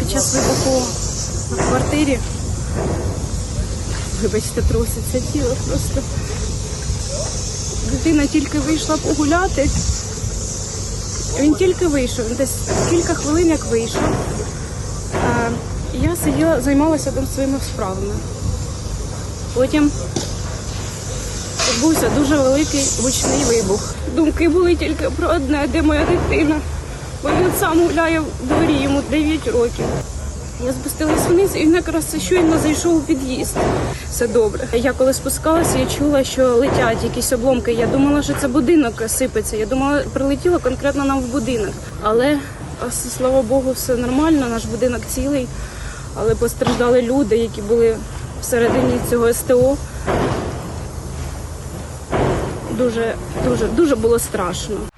під час вибуху в квартирі. Вибачте, труситься тіло просто. Дитина тільки вийшла погуляти. Він тільки вийшов, десь кілька хвилин як вийшов. Я сиділа, займалася там своїми справами. Потім відбувся дуже великий гучний вибух. Думки були тільки про одне, де моя дитина. Сам гуляє в дворі, йому 9 років. Я спустилась вниз, і він якраз щойно зайшов у під'їзд. Все добре. Я коли спускалася, я чула, що летять якісь обломки. Я думала, що це будинок сипеться. Я думала, прилетіло конкретно нам в будинок. Але слава Богу, все нормально. Наш будинок цілий. Але постраждали люди, які були всередині цього СТО. Дуже, дуже, дуже було страшно.